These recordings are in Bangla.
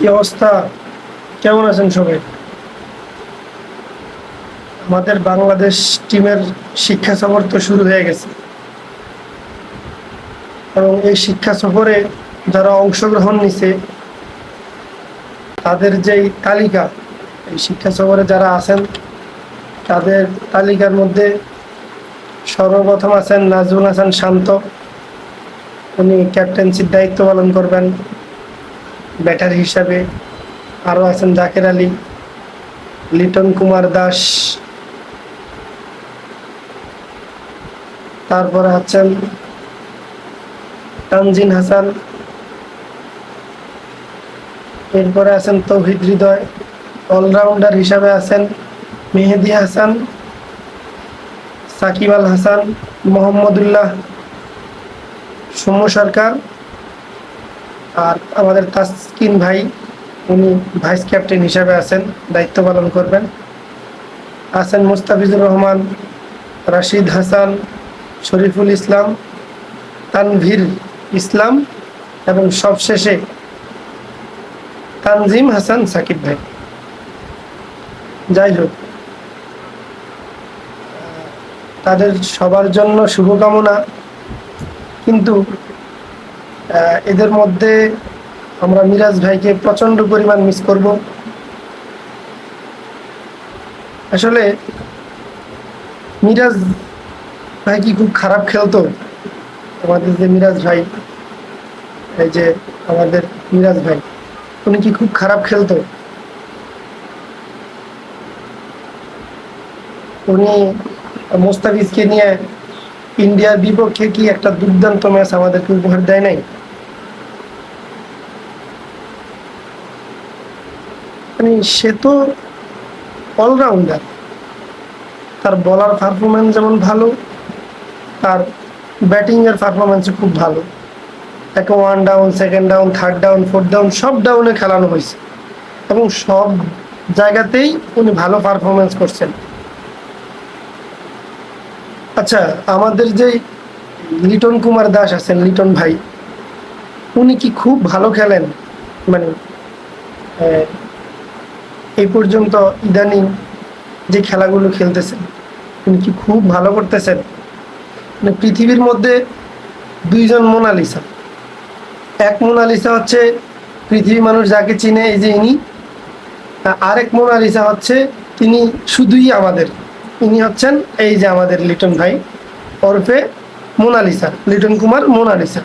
কি অবস্থা? কেমন আছেন সবাই? আমাদের বাংলাদেশ টিমের শিক্ষা সফর তো শুরু হয়ে গেছে। এবং এই শিক্ষা সফরে যারা অংশগ্রহণ নিছে, তাদের যেই তালিকা, এই শিক্ষা সফরে যারা আছেন, তাদের তালিকার মধ্যে সর্বপ্রথম আছেন নাজমুল হাসান শান্ত। উনি ক্যাপ্টেন্সির দায়িত্ব পালন করবেন। ব্যাটার হিসাবে আরও আছেন জাকের আলী, লিটন কুমার দাস, তারপরে আছেন তানজিন হাসান, এরপরে আছেন তৌহিদ হৃদয়, অলরাউন্ডার হিসাবে আছেন মেহেদি হাসান, সাকিব আল হাসান, মোহাম্মদুল্লাহ, সৌম্য সরকার আর আমাদের তাসকিন ভাই, উনি ভাইস ক্যাপ্টেন হিসাবে আছেন, দায়িত্ব পালন করবেন। আছেন মুস্তাফিজুর রহমান, রাশিদ হাসান, শরীফুল ইসলাম, তানভীর ইসলাম এবং সবশেষে তানজিম হাসান সাকিব ভাই। যাই হোক, তাদের সবার জন্য শুভকামনা, কিন্তু এদের মধ্যে আমরা মিরাজ ভাইকে প্রচণ্ড পরিমাণ মিস করব। আসলে মিরাজ ভাই কি খুব খারাপ খেলতো আমাদের যে মিরাজ ভাই, এই যে আমাদের মিরাজ ভাই, উনি কি খুব খারাপ খেলতো উনি মোস্তাফিজকে নিয়ে ইন্ডিয়ার বিপক্ষে কি একটা দুর্দান্ত ম্যাচ আমাদেরকে উপহার দেয় নাই? মানে সে তো অলরাউন্ডার তার বলার পারফরমেন্স যেমন ভালো, তার ব্যাটিংয়ের পারফরমেন্সও খুব ভালো। একে one down second down third down fourth down সব ডাউনে খেলানো হয়েছে। এবং সব জায়গাতেই উনি ভালো পারফরমেন্স করছেন। আচ্ছা আমাদের যে লিটন কুমার দাস আছেন, লিটন ভাই, উনি কি খুব ভালো খেলেন? মানে এই পর্যন্ত ইদানিং যে খেলাগুলো খেলতেছেন উনি কি খুব ভালো করতেছেন? মানে পৃথিবীর মধ্যে দুইজন মোনালিসা। এক মোনালিসা হচ্ছে পৃথিবী মানুষ যাকে চিনে, এই যে ইনি আরেক মোনালিসা হচ্ছে তিনি শুধুই আমাদের। ইনি হচ্ছেন এই যে আমাদের লিটন ভাই ওরফে মোনালিসা, লিটন কুমার মোনালিসা।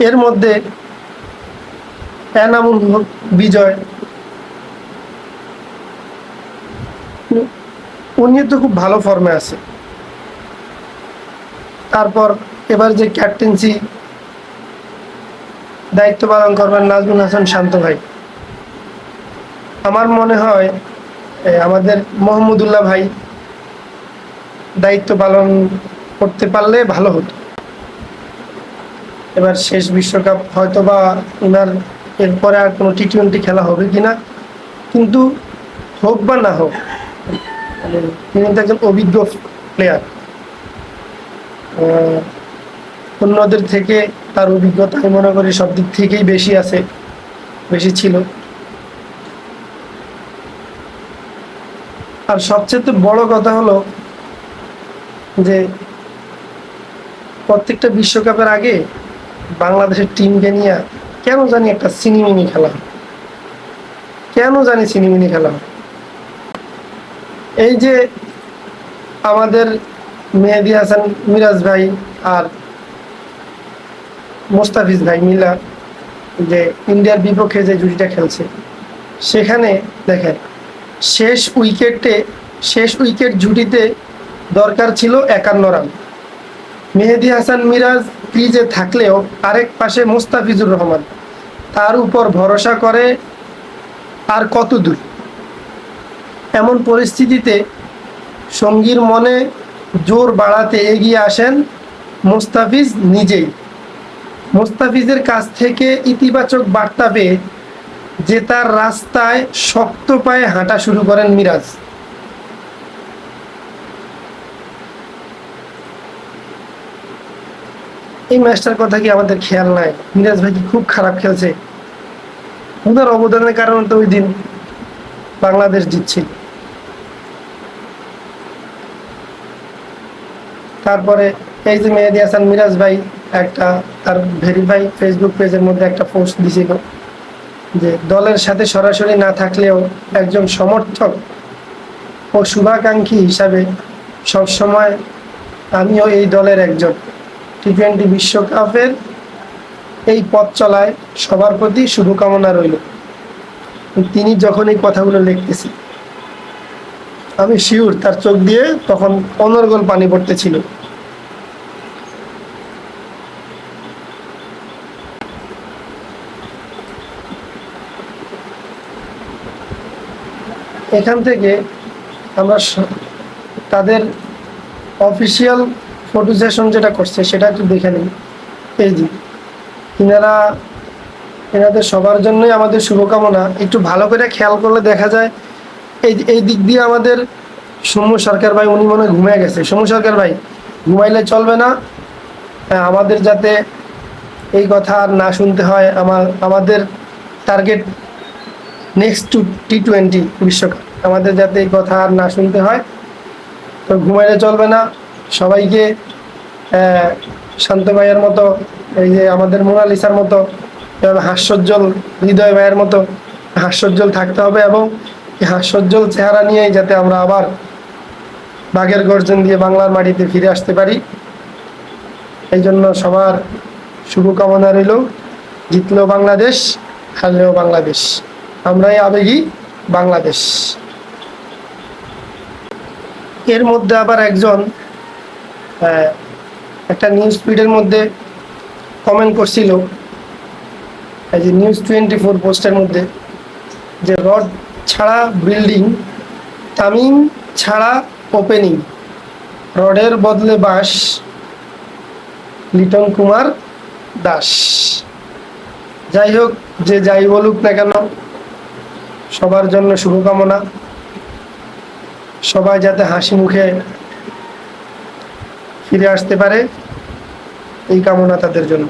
এর মধ্যে এনামুল হক বিজয়। উনি- তো খুব ভালো ফর্মে আছে। তারপর এবার যে ক্যাপ্টেন্সি দায়িত্ব পালন করবেন নাজমুল হাসান শান্ত ভাই। আমার মনে হয় আমাদের মোহাম্মদুল্লাহ ভাই দায়িত্ব পালন করতে পারলে ভালো হতো। এবার শেষ বিশ্বকাপ হয়তো বা ওনার এরপরে আর কোনো টি টোয়েন্টি খেলা হবে কিনা কিন্তু হোক বা না হোক, তিনি তো একজন অভিজ্ঞ প্লেয়ার অন্যদের থেকে তার অভিজ্ঞতা আমি মনে করি সব দিক থেকেই বেশি আছে, বেশি ছিল। আর সবচেয়ে বড় কথা হলো যে প্রত্যেকটা বিশ্বকাপের আগে বাংলাদেশের টিমকে নিয়ে কেন জানি একটা সিনিমিনি খেলা? কেন জানি সিনিমিনি খেলা? এই যে আমাদের মেহেদি হাসান, মিরাজ ভাই আর মোস্তাফিজ ভাই মিলা যে ইন্ডিয়ার বিপক্ষে যে জুটিটা খেলছে, সেখানে দেখেন, শেষ উইকেটে, শেষ উইকেট জুটিতে দরকার ছিল একান্ন রান। মেহেদি হাসান, মিরাজ ক্রিজে থাকলেও আরেক পাশে মোস্তাফিজুর রহমান। তার উপর ভরসা করে আর কত দূর? এমন পরিস্থিতিতে সঙ্গীর মনে জোর বাড়াতে এগিয়ে আসেন মোস্তাফিজ নিজেই। মোস্তাফিজের কাছ থেকে ইতিবাচক বার্তা পেয়ে জেতার রাস্তায় শক্ত পায়ে হাঁটা শুরু করেন মিরাজ। এই ম্যাচটার কথা কি আমাদের খেয়াল নাই? মিরাজ ভাই কি খুব খারাপ খেলছে? ওনার অবদানের কারণে তো ওই দিন বাংলাদেশ জিতছিল। তারপরে এই যে মেহেদি হাসান মিরাজ ভাই একটা তার ভেরিফাই ফেসবুক পেজের মধ্যে একটা পোস্ট দিছিল যে দলের সাথে সরাসরি না থাকলেও একজন সমর্থক ও শুভাকাঙ্ক্ষী হিসাবে সবসময় আমিও এই দলের একজন। টি টোয়েন্টি বিশ্বকাপের এই পথ চলায় সবার প্রতি শুভকামনা রইল। তিনি যখন এই কথাগুলো লিখতেছি, আমি শিওর তার চোখ দিয়ে তখন অনর্গল পানি পড়তেছিল। এখান থেকে আমরা তাদের অফিসিয়াল ফটো সেশন যেটা করছে, সেটা একটু দেখে নিন এই যে, ইনারা, এনাদের সবার জন্যই আমাদের শুভকামনা। একটু ভালো করে খেয়াল করলে দেখা যায়, এই এই দিক দিয়ে আমাদের সৌম্য সরকার ভাই, উনি মনে ঘুমিয়ে গেছে। সৌম্য সরকার ভাই, ঘুমাইলে চলবে না। আমাদের যাতে এই কথা আর না শুনতে হয়, আমার, আমাদের target next to T twenty বিশ্বকাপ। আমাদের যাতে এই কথা আর না শুনতে হয়, তো ঘুমাইলে চলবে না। সবাইকে শান্ত ভাইয়ের মতো, এই যে আমাদের মোনালিসার মতো হাস্যোজ্জ্বল, হৃদয় ভাইয়ের মতো হাস্যোজ্জ্বল থাকতে হবে এবং হাস্যোজ্জ্বল চেহারা নিয়েই যাতে আমরা আবার বাঘের গর্জন দিয়ে বাংলার মাটিতে ফিরে আসতে পারি। এই জন্য সবার শুভকামনা রইল জিতলেও বাংলাদেশ, হারলেও বাংলাদেশ। আমরাই আবেগী বাংলাদেশ। এর মধ্যে আবার একজন একটা নিউজ ফিডের মধ্যে কমেন্ট করছিল, এই যে নিউজ টোয়েন্টি ফোর পোস্টের মধ্যে, যে রড ছাড়া বিল্ডিং তামিম ছাড়া ওপেনিং রডের বদলে বাস, লিটন কুমার দাস। যাই হোক, যে যাই বলুক না কেন, সবার জন্য শুভকামনা। সবাই যাতে হাসি মুখে ফিরে আসতে পারে এই কামনা তাদের জন্য।